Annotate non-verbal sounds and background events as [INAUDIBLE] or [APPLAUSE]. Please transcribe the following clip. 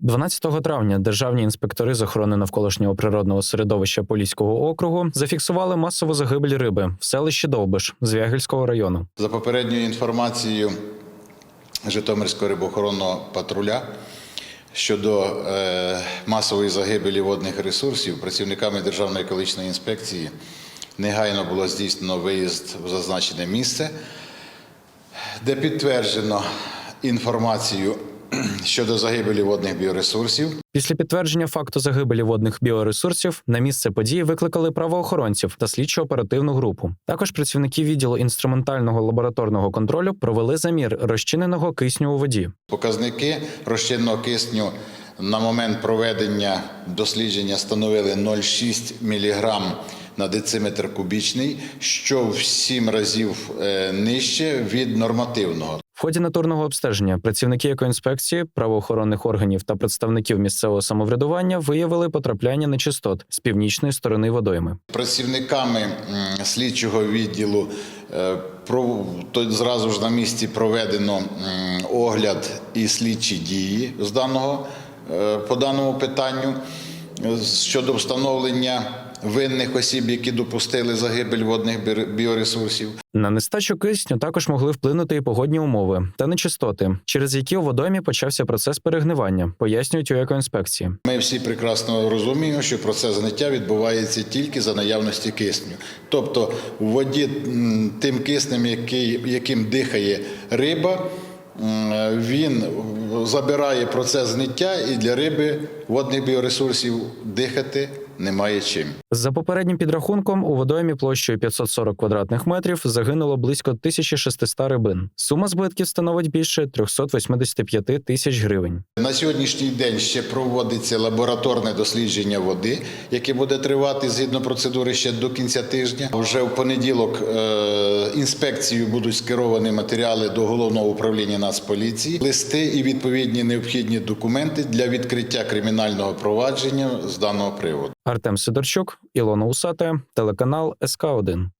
12 травня державні інспектори з охорони навколишнього природного середовища Поліського округу зафіксували масову загибель риби в селищі Довбиш Звягельського району. За попередньою інформацією Житомирського рибоохоронного патруля щодо е, масової загибелі водних ресурсів, працівниками Державної екологічної інспекції негайно було здійснено виїзд в зазначене місце, де підтверджено інформацію [CLEARS THROAT] щодо загибелі водних біоресурсів. Після підтвердження факту загибелі водних біоресурсів на місце події викликали правоохоронців та слідчо-оперативну групу. Також працівники відділу інструментального лабораторного контролю провели замір розчиненого кисню у воді. Показники розчинного кисню на момент проведення дослідження становили 0,6 мг на дециметр кубічний, що в 7 разів е, нижче від нормативного. В ході натурного обстеження працівники екоінспекції, правоохоронних органів та представників місцевого самоврядування виявили потрапляння нечистот з північної сторони водойми. Працівниками слідчого відділу е, зразу ж на місці проведено огляд і слідчі дії з даного е, по даному питанню е, щодо встановлення винних осіб, які допустили загибель водних біоресурсів. На нестачу кисню також могли вплинути і погодні умови та нечистоти, через які у водоймі почався процес перегнивання, пояснюють у екоінспекції. Ми всі прекрасно розуміємо, що процес зниття відбувається тільки за наявності кисню. Тобто в воді тим киснем, який, яким дихає риба, він забирає процес зниття, і для риби водних біоресурсів дихати немає чим. За попереднім підрахунком, у водоймі площею 540 квадратних метрів загинуло близько 1600 рибин. Сума збитків становить більше 385 тисяч гривень. На сьогоднішній день ще проводиться лабораторне дослідження води, яке буде тривати згідно процедури ще до кінця тижня. Вже в понеділок е, інспекцією будуть скеровані матеріали до головного управління Нацполіції, листи і відповідні необхідні документи для відкриття кримінального провадження з даного приводу. Артем Сидорчук, Ілона Усате, телеканал СК 1